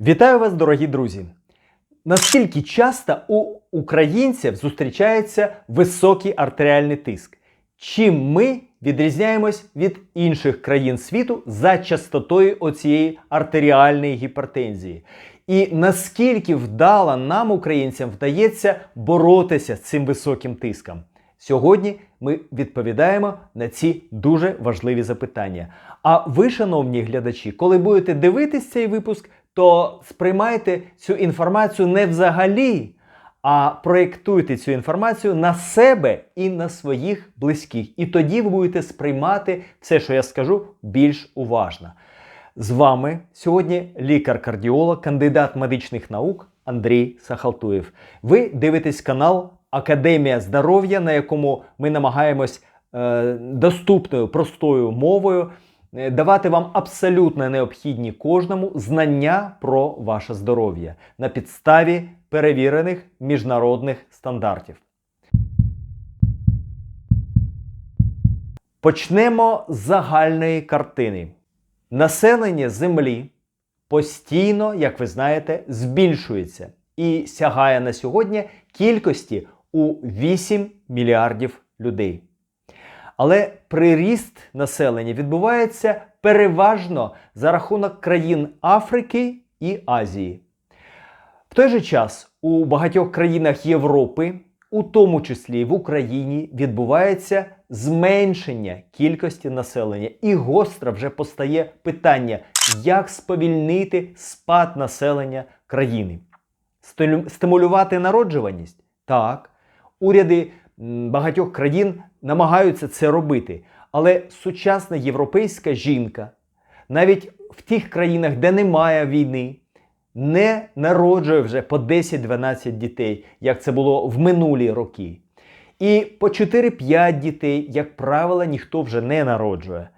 Вітаю вас, дорогі друзі! Наскільки часто у українців зустрічається високий артеріальний тиск? Чим ми відрізняємось від інших країн світу за частотою оцієї артеріальної гіпертензії? І наскільки вдало нам, українцям, вдається боротися з цим високим тиском? Сьогодні ми відповідаємо на ці дуже важливі запитання. А ви, шановні глядачі, коли будете дивитись цей випуск, то сприймайте цю інформацію не взагалі, а проєктуйте цю інформацію на себе і на своїх близьких. І тоді ви будете сприймати все, що я скажу, більш уважно. З вами сьогодні лікар-кардіолог, кандидат медичних наук Андрій Сахалтуєв. Ви дивитесь канал Академія здоров'я, на якому ми намагаємось е, доступною простою мовою давати вам абсолютно необхідні кожному знання про ваше здоров'я на підставі перевірених міжнародних стандартів. Почнемо з загальної картини. Населення Землі постійно, як ви знаєте, збільшується і сягає на сьогодні кількості у 8 мільярдів людей. Але приріст населення відбувається переважно за рахунок країн Африки і Азії. В той же час у багатьох країнах Європи, у тому числі в Україні, відбувається зменшення кількості населення. І гостро вже постає питання, як сповільнити спад населення країни. Стимулювати народжуваність? Так. Уряди багатьох країн намагаються це робити. Але сучасна європейська жінка, навіть в тих країнах, де немає війни, не народжує вже по 10-12 дітей, як це було в минулі роки. І по 4-5 дітей, як правило, ніхто вже не народжує.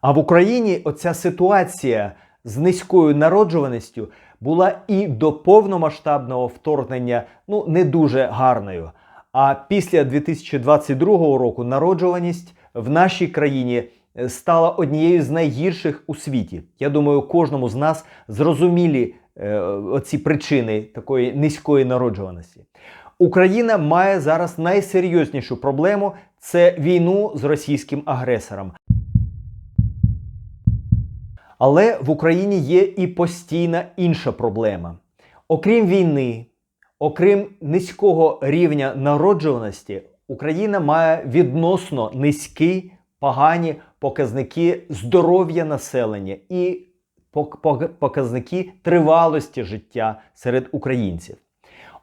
А в Україні оця ситуація з низькою народжуваністю була і до повномасштабного вторгнення ну, не дуже гарною. А після 2022 року народжуваність в нашій країні е, стала однією з найгірших у світі. Я думаю, кожному з нас зрозумілі е, оці причини такої низької народжуваності. Україна має зараз найсерйознішу проблему це війну з російським агресором. Але в Україні є і постійна інша проблема. Окрім війни, окрім низького рівня народжуваності, Україна має відносно низькі погані показники здоров'я населення і пок- пок- показники тривалості життя серед українців.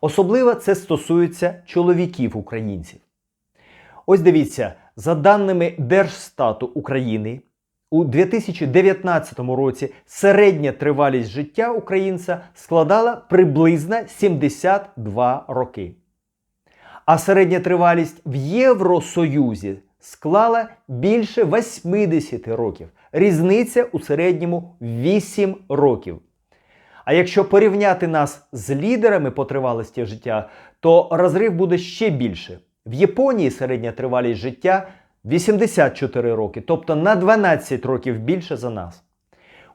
Особливо це стосується чоловіків українців. Ось дивіться, за даними Держстату України, у 2019 році середня тривалість життя українця складала приблизно 72 роки. А середня тривалість в Євросоюзі склала більше 80 років. Різниця у середньому 8 років. А якщо порівняти нас з лідерами по тривалості життя, то розрив буде ще більше. В Японії середня тривалість життя 84 роки, тобто на 12 років більше за нас.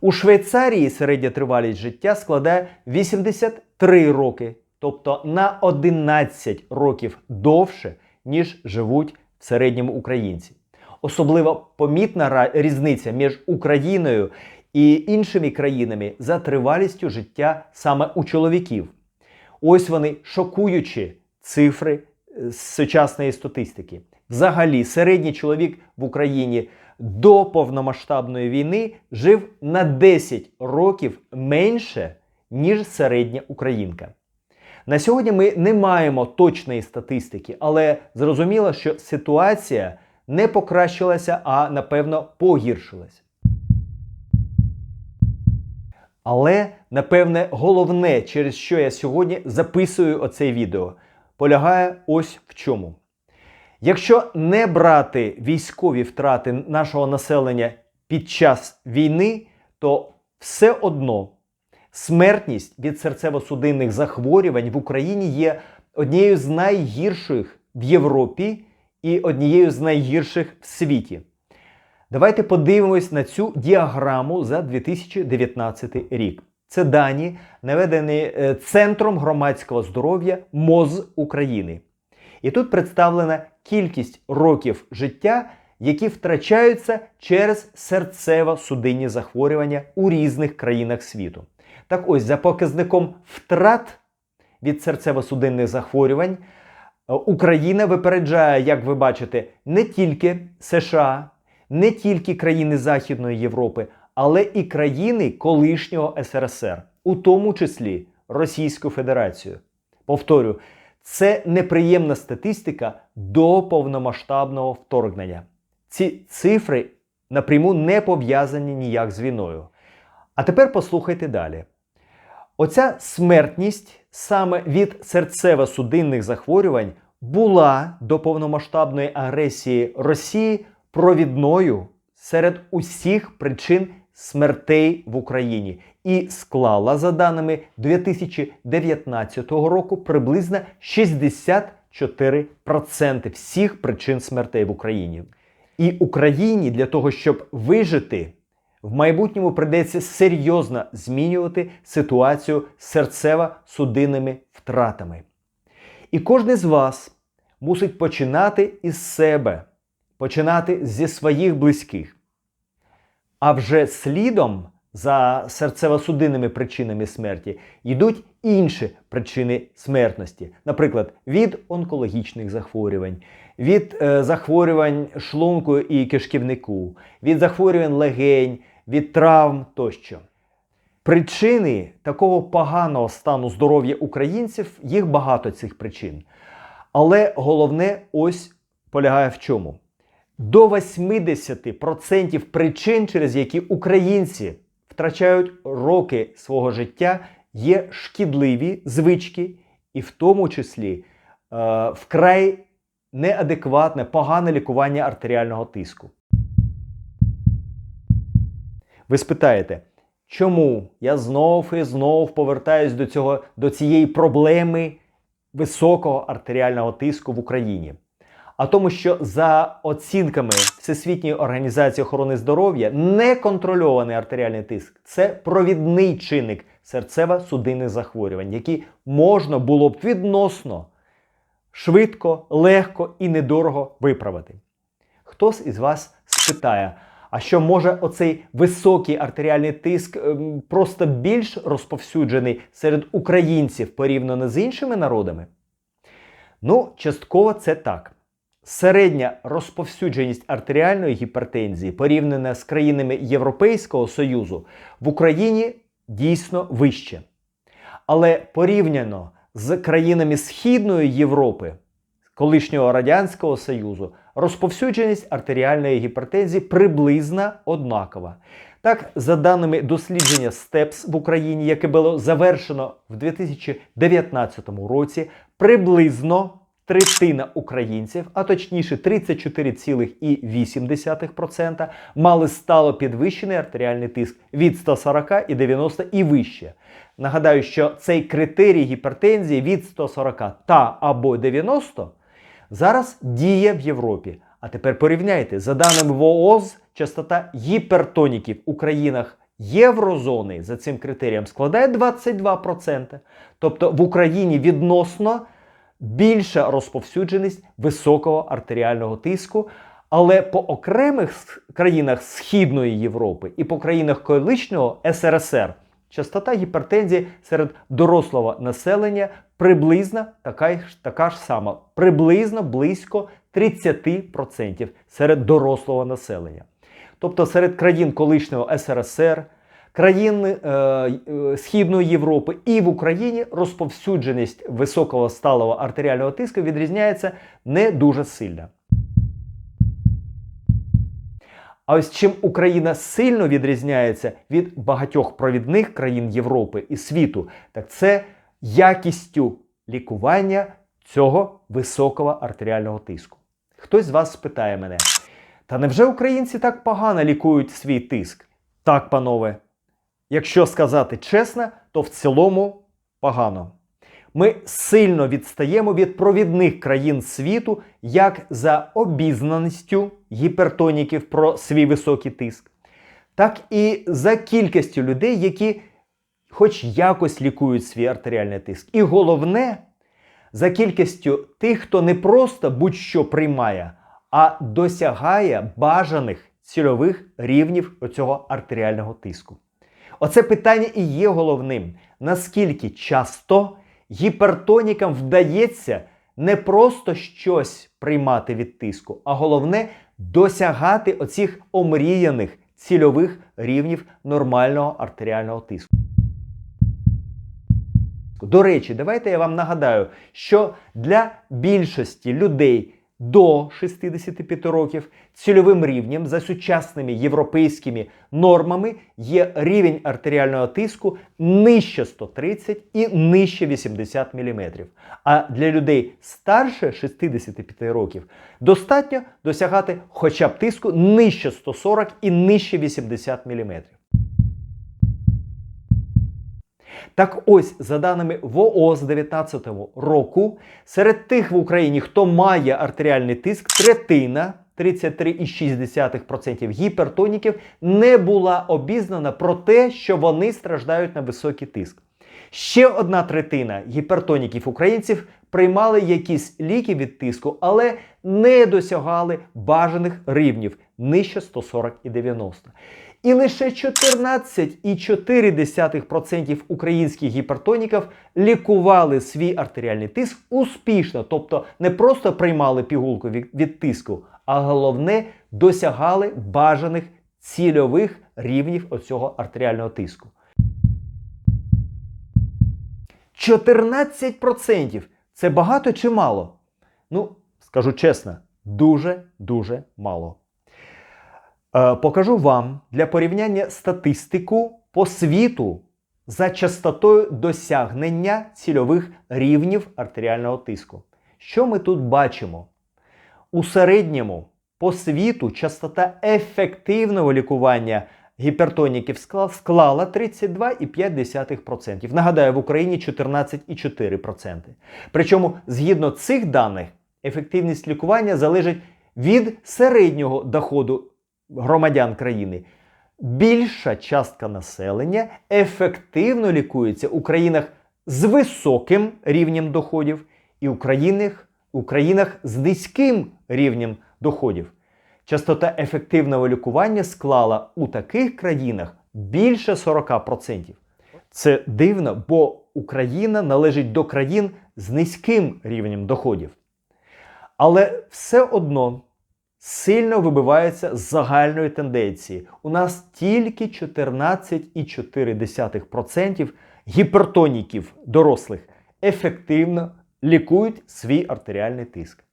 У Швейцарії середня тривалість життя складає 83 роки, тобто на 11 років довше, ніж живуть в середньому українці. Особливо помітна різниця між Україною і іншими країнами за тривалістю життя саме у чоловіків. Ось вони шокуючі цифри е, з сучасної статистики. Взагалі, середній чоловік в Україні до повномасштабної війни жив на 10 років менше, ніж середня українка. На сьогодні ми не маємо точної статистики, але зрозуміло, що ситуація не покращилася, а напевно погіршилася. Але, напевне, головне, через що я сьогодні записую оце відео, полягає ось в чому. Якщо не брати військові втрати нашого населення під час війни, то все одно смертність від серцево-судинних захворювань в Україні є однією з найгірших в Європі і однією з найгірших в світі. Давайте подивимось на цю діаграму за 2019 рік. Це дані, наведені е, Центром громадського здоров'я МОЗ України. І тут представлена кількість років життя, які втрачаються через серцево-судинні захворювання у різних країнах світу. Так ось, за показником втрат від серцево-судинних захворювань, е, Україна випереджає, як ви бачите, не тільки США, не тільки країни Західної Європи, але і країни колишнього СРСР, у тому числі Російську Федерацію. Повторю, це неприємна статистика до повномасштабного вторгнення. Ці цифри напряму не пов'язані ніяк з війною. А тепер послухайте далі. Оця смертність саме від серцево-судинних захворювань була до повномасштабної агресії Росії провідною серед усіх причин смертей в Україні і склала, за даними 2019 року, приблизно 64% всіх причин смертей в Україні. І Україні для того, щоб вижити, в майбутньому прийдеться серйозно змінювати ситуацію серцево-судинними втратами. І кожен з вас мусить починати із себе, починати зі своїх близьких. А вже слідом за серцево-судинними причинами смерті йдуть інші причини смертності, наприклад, від онкологічних захворювань, від е, захворювань шлунку і кишківнику, від захворювань легень, від травм тощо. Причини такого поганого стану здоров'я українців їх багато цих причин. Але головне ось полягає в чому. До 80% причин, через які українці втрачають роки свого життя, є шкідливі звички, і в тому числі е, вкрай неадекватне, погане лікування артеріального тиску. Ви спитаєте, чому я знов і знов повертаюсь до, цього, до цієї проблеми високого артеріального тиску в Україні? А тому, що за оцінками Всесвітньої організації охорони здоров'я неконтрольований артеріальний тиск це провідний чинник серцево-судинних захворювань, які можна було б відносно швидко, легко і недорого виправити. Хтось із вас спитає, а що може оцей високий артеріальний тиск ем, просто більш розповсюджений серед українців порівняно з іншими народами? Ну, частково це так. Середня розповсюдженість артеріальної гіпертензії, порівняна з країнами Європейського Союзу, в Україні дійсно вище. Але порівняно з країнами Східної Європи, колишнього Радянського Союзу, розповсюдженість артеріальної гіпертензії приблизно однакова. Так, за даними дослідження СТЕПС в Україні, яке було завершено в 2019 році, приблизно третина українців, а точніше 34,8%, мали стало підвищений артеріальний тиск від 140 і 90 і вище. Нагадаю, що цей критерій гіпертензії від 140 та або 90 зараз діє в Європі. А тепер порівняйте, за даними ВООЗ, частота гіпертоніків у країнах Єврозони за цим критерієм складає 22%. Тобто в Україні відносно більша розповсюдженість високого артеріального тиску. Але по окремих країнах Східної Європи і по країнах колишнього СРСР частота гіпертензії серед дорослого населення приблизно така, така ж сама, приблизно близько 30% серед дорослого населення. Тобто серед країн колишнього СРСР, країн е, е, Східної Європи і в Україні розповсюдженість високого сталого артеріального тиску відрізняється не дуже сильно. А ось чим Україна сильно відрізняється від багатьох провідних країн Європи і світу, так це якістю лікування цього високого артеріального тиску. Хтось з вас спитає мене: та невже українці так погано лікують свій тиск? Так, панове. Якщо сказати чесно, то в цілому погано. Ми сильно відстаємо від провідних країн світу як за обізнаністю гіпертоніків про свій високий тиск, так і за кількістю людей, які хоч якось лікують свій артеріальний тиск. І головне, за кількістю тих, хто не просто будь-що приймає, а досягає бажаних цільових рівнів оцього артеріального тиску. Оце питання і є головним. Наскільки часто гіпертонікам вдається не просто щось приймати від тиску, а головне досягати оцих омріяних цільових рівнів нормального артеріального тиску. До речі, давайте я вам нагадаю, що для більшості людей до 65 років цільовим рівнем за сучасними європейськими нормами є рівень артеріального тиску нижче 130 і нижче 80 мм. А для людей старше 65 років достатньо досягати хоча б тиску нижче 140 і нижче 80 мм. Так ось, за даними ВООЗ 2019 року, серед тих в Україні, хто має артеріальний тиск, третина 33,6% гіпертоніків не була обізнана про те, що вони страждають на високий тиск. Ще одна третина гіпертоніків українців приймали якісь ліки від тиску, але не досягали бажаних рівнів нижче 140 і 90. І лише 14,4% українських гіпертоніків лікували свій артеріальний тиск успішно, тобто не просто приймали пігулку від, тиску, а головне досягали бажаних цільових рівнів оцього артеріального тиску. 14% це багато чи мало? Ну, скажу чесно, дуже-дуже мало. Е, покажу вам для порівняння статистику по світу за частотою досягнення цільових рівнів артеріального тиску. Що ми тут бачимо? У середньому по світу частота ефективного лікування гіпертоніків склала 32,5%. Нагадаю, в Україні 14,4%. Причому, згідно цих даних, ефективність лікування залежить від середнього доходу громадян країни. Більша частка населення ефективно лікується у країнах з високим рівнем доходів і у країнах, у країнах з низьким рівнем доходів. Частота ефективного лікування склала у таких країнах більше 40%. Це дивно, бо Україна належить до країн з низьким рівнем доходів. Але все одно сильно вибивається з загальної тенденції. У нас тільки 14,4% гіпертоніків дорослих ефективно лікують свій артеріальний тиск.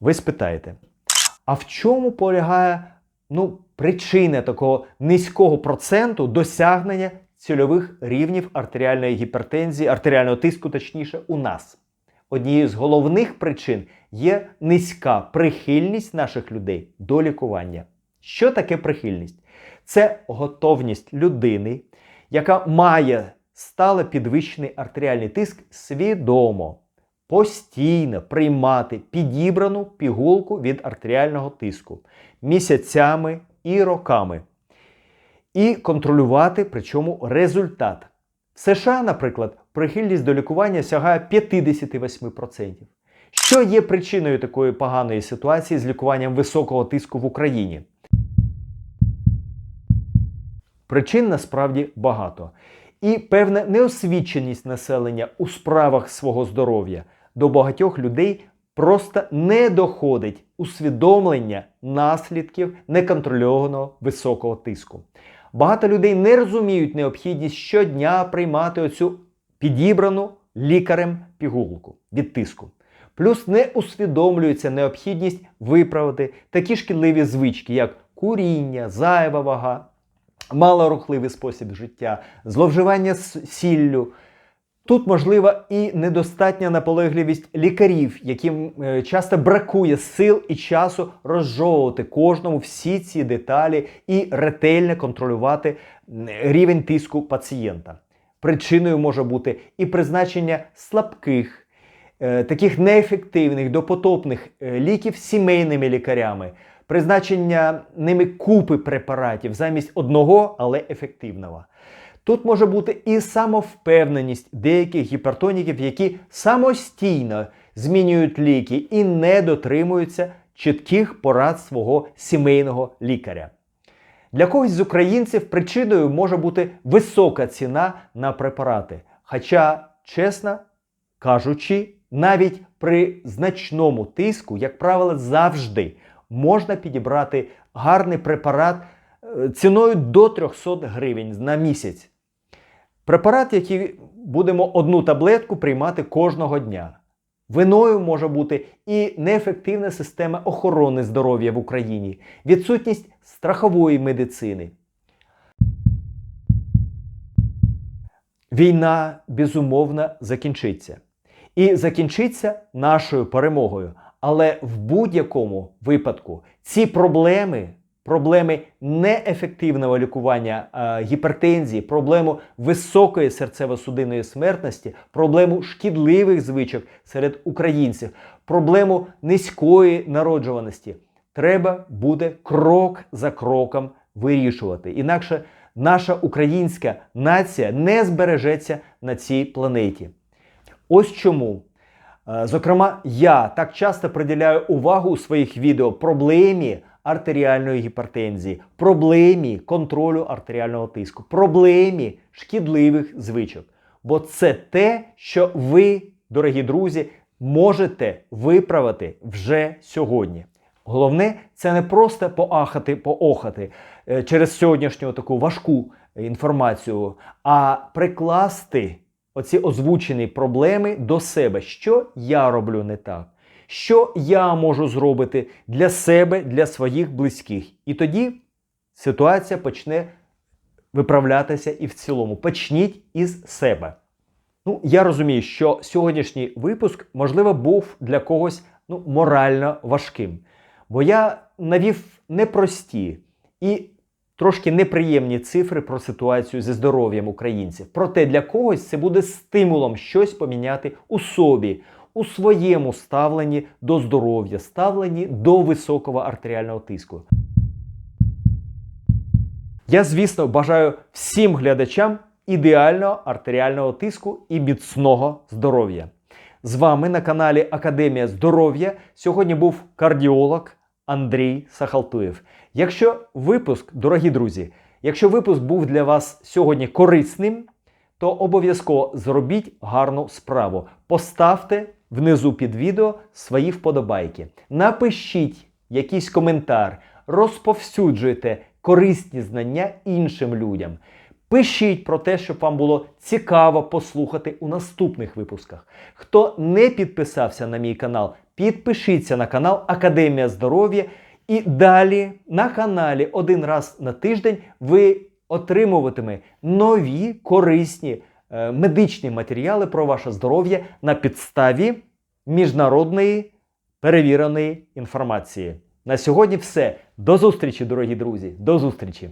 Ви спитаєте, а в чому полягає ну, причина такого низького проценту досягнення цільових рівнів артеріальної гіпертензії, артеріального тиску, точніше, у нас? Однією з головних причин є низька прихильність наших людей до лікування. Що таке прихильність? Це готовність людини, яка має стale підвищений артеріальний тиск свідомо, постійно приймати підібрану пігулку від артеріального тиску місяцями і роками. І контролювати причому результат. В США, наприклад, прихильність до лікування сягає 58%. Що є причиною такої поганої ситуації з лікуванням високого тиску в Україні? Причин насправді багато. І певна неосвіченість населення у справах свого здоров'я до багатьох людей просто не доходить усвідомлення наслідків неконтрольованого високого тиску. Багато людей не розуміють необхідність щодня приймати оцю підібрану лікарем пігулку від тиску. Плюс не усвідомлюється необхідність виправити такі шкідливі звички, як куріння, зайва вага, малорухливий спосіб життя, зловживання сіллю. Тут можлива і недостатня наполегливість лікарів, яким е, часто бракує сил і часу розжовувати кожному всі ці деталі і ретельно контролювати рівень тиску пацієнта. Причиною може бути і призначення слабких. Е, таких неефективних допотопних е, ліків сімейними лікарями, призначення ними купи препаратів замість одного, але ефективного. Тут може бути і самовпевненість деяких гіпертоніків, які самостійно змінюють ліки і не дотримуються чітких порад свого сімейного лікаря. Для когось з українців причиною може бути висока ціна на препарати. Хоча, чесно кажучи, навіть при значному тиску, як правило, завжди можна підібрати гарний препарат е, ціною до 300 гривень на місяць. Препарат, який будемо одну таблетку приймати кожного дня. Виною може бути і неефективна система охорони здоров'я в Україні, відсутність страхової медицини. Війна безумовно закінчиться. І закінчиться нашою перемогою. Але в будь-якому випадку ці проблеми, проблеми неефективного лікування е, гіпертензії, проблему високої серцево-судинної смертності, проблему шкідливих звичок серед українців, проблему низької народжуваності треба буде крок за кроком вирішувати. Інакше наша українська нація не збережеться на цій планеті. Ось чому. Е, Зокрема, я так часто приділяю увагу у своїх відео проблемі артеріальної гіпертензії, проблемі контролю артеріального тиску, проблемі шкідливих звичок. Бо це те, що ви, дорогі друзі, можете виправити вже сьогодні. Головне, це не просто поахати, поохати е, через сьогоднішню таку важку інформацію, а прикласти оці озвучені проблеми до себе. Що я роблю не так? Що я можу зробити для себе, для своїх близьких? І тоді ситуація почне виправлятися і в цілому. Почніть із себе. Ну, я розумію, що сьогоднішній випуск, можливо, був для когось ну, морально важким. Бо я навів непрості і трошки неприємні цифри про ситуацію зі здоров'ям українців. Проте для когось це буде стимулом щось поміняти у собі, у своєму ставленні до здоров'я, ставленні до високого артеріального тиску. Я, звісно, бажаю всім глядачам ідеального артеріального тиску і міцного здоров'я. З вами на каналі Академія здоров'я сьогодні був кардіолог Андрій Сахалтуєв. Якщо випуск, дорогі друзі, якщо випуск був для вас сьогодні корисним, то обов'язково зробіть гарну справу. Поставте внизу під відео свої вподобайки. Напишіть якийсь коментар, розповсюджуйте корисні знання іншим людям. Пишіть про те, щоб вам було цікаво послухати у наступних випусках. Хто не підписався на мій канал, підпишіться на канал Академія здоров'я. І далі на каналі один раз на тиждень ви отримуватиме нові корисні медичні матеріали про ваше здоров'я на підставі міжнародної перевіреної інформації. На сьогодні все. До зустрічі, дорогі друзі. До зустрічі!